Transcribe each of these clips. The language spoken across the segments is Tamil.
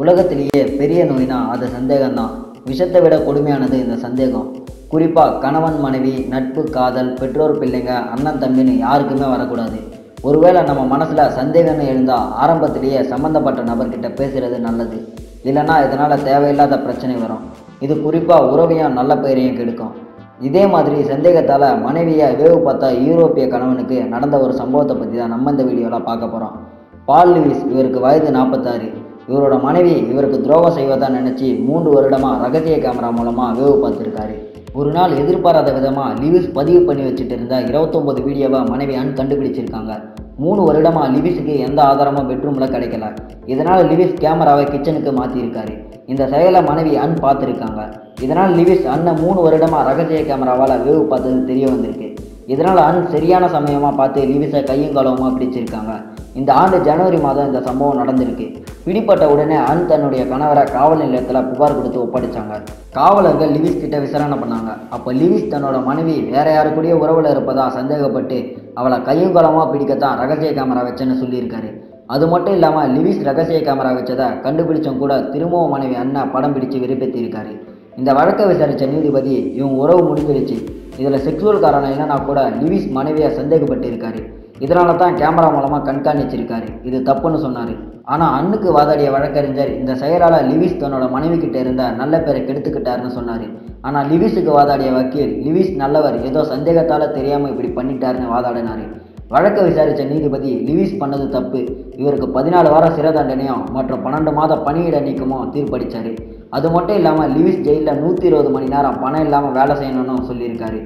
உலகத்திலேயே பெரிய நோய்னா அது சந்தேகம்தான். விஷத்தை விட கொடுமையானது இந்த சந்தேகம். குறிப்பாக கணவன் மனைவி நட்பு காதல் பெற்றோர் பிள்ளைங்க அண்ணன் தம்பின்னு யாருக்குமே வரக்கூடாது. ஒருவேளை நம்ம மனசில் சந்தேகம்னு எழுந்தால் ஆரம்பத்திலேயே சம்மந்தப்பட்ட நபர்கிட்ட பேசுகிறது நல்லது. இல்லைன்னா இதனால் தேவையில்லாத பிரச்சனை வரும். இது குறிப்பாக உறவையும் நல்ல பெயரையும் கெடுக்கும். இதே மாதிரி சந்தேகத்தால் மனைவியை வேவு பார்த்தா யூரோப்பிய கணவனுக்கு நடந்த ஒரு சம்பவத்தை பற்றி தான் நம்ம இந்த வீடியோவில் பார்க்க போகிறோம் பால் லூயிஸ் இவருக்கு வயது நாற்பத்தாறு இவரோட மனைவி இவருக்கு துரோகம் செய்வதாக நினச்சி மூன்று வருடமாக ரகசிய கேமரா மூலமாக வேவு பார்த்துருக்காரு ஒரு நாள் எதிர்பாராத விதமாக லிவிஸ் பதிவு பண்ணி வச்சுட்டு இருந்த இருபத்தொம்பது வீடியோவை மனைவி அன் கண்டுபிடிச்சிருக்காங்க. மூணு வருடமாக லிவிஸுக்கு எந்த ஆதாரமும் பெட்ரூமில் கிடைக்கல. இதனால் லிவிஸ் கேமராவை கிச்சனுக்கு மாற்றியிருக்காரு இந்த செயலை மனைவி அன் பார்த்துருக்காங்க. இதனால் லிவிஸ் அண்ணன் மூணு வருடமாக ரகசிய கேமராவால் வேவு பார்த்தது தெரிய வந்திருக்கு. இதனால் அன் சரியான சமயமாக பார்த்து லிவிஸை கையும் காலமாக பிடிச்சிருக்காங்க? இந்த ஆண்டு ஜனவரி மாதம் இந்த சம்பவம் நடந்திருக்கு. பிடிப்பட்ட உடனே அன் தன்னுடைய கணவரை காவல் நிலையத்தில் புகார் கொடுத்து ஒப்படைச்சாங்க. காவலர்கள் லிவிஸ் கிட்ட விசாரணை பண்ணாங்க. அப்போ லிவிஸ் தன்னோட மனைவி வேற யாரு உறவில் இருப்பதா சந்தேகப்பட்டு அவளை கையும் காலமாக பிடிக்கத்தான் ரகசிய கேமரா வச்சேன்னு சொல்லியிருக்காரு. அது மட்டும் இல்லாமல் லிவிஸ் ரகசிய கேமரா வச்சதை கண்டுபிடிச்சும் கூட திரும்பவும் மனைவி அண்ணா படம் பிடிச்சு விருப்பத்திருக்காரு. இந்த வழக்கை விசாரித்த நீதிபதி இவங்க உறவு முடிஞ்சிருச்சு. இதில் செக்ஸுவல் காரணம் என்னன்னா கூட லிவிஸ் மனைவியாக சந்தேகப்பட்டிருக்காரு. இதனால தான் கேமரா மூலமாக கண்காணிச்சிருக்காரு. இது தப்புன்னு சொன்னார். ஆனால் அண்ணுக்கு வாதாடிய வழக்கறிஞர் இந்த செயலால் லிவிஸ் தன்னோட மனைவி கிட்ட இருந்த நல்ல பேரை கெடுத்துக்கிட்டாருன்னு சொன்னார். ஆனால் லிவிஸுக்கு வாதாடிய வக்கீல் லிவிஸ் நல்லவர் ஏதோ சந்தேகத்தால் தெரியாமல் இப்படி பண்ணிட்டாருன்னு வாதாடினார். வழக்கை விசாரித்த நீதிபதி லிவிஸ் பண்ணது தப்பு. இவருக்கு பதினாலு வாரம் சிறை தண்டனையும் மற்றும் பன்னெண்டு மாத பணியிட நீக்கமும் தீர்ப்பளித்தார் அது மட்டும் இல்லாமல் லிவிஸ் ஜெயிலில் நூற்றி இருபது மணி நேரம் பணம் இல்லாமல் வேலை செய்யணும்னு சொல்லியிருக்காரு.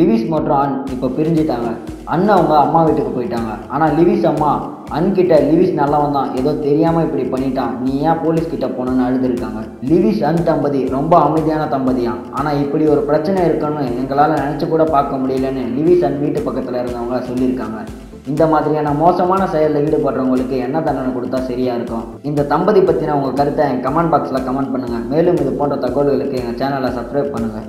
லிவிஸ் மற்றும் அன் இப்போ பிரிஞ்சுட்டாங்க. அண்ணன் அவங்க அம்மா வீட்டுக்கு போயிட்டாங்க. ஆனால் லிவிஸ் அம்மா அன்கிட்ட லிவிஸ் நல்லவன் தான். ஏதோ தெரியாமல் இப்படி பண்ணிட்டான். நீ ஏன் போலீஸ் கிட்ட போனன்னு அழுதுருக்காங்க? லிவிஸ் அன் தம்பதி ரொம்ப அமைதியான தம்பதியாம் ஆனால் இப்படி ஒரு பிரச்சனை இருக்குன்னு எங்களால் நினச்சி கூட பார்க்க முடியலன்னு லிவிஸ் அன் வீட்டு பக்கத்தில் இருந்தவங்க சொல்லியிருக்காங்க இந்த மாதிரியான மோசமான செயலில் ஈடுபடுறவங்களுக்கு என்ன தண்டனை கொடுத்தா சரியாக இருக்கும்? இந்த தம்பதி பற்றின உங்கள் கருத்தை என் கமெண்ட் பாக்ஸில் கமெண்ட் பண்ணுங்கள் மேலும் இது போன்ற தகவல்களுக்கு எங்கள் சேனலை சப்ஸ்கிரைப் பண்ணுங்கள்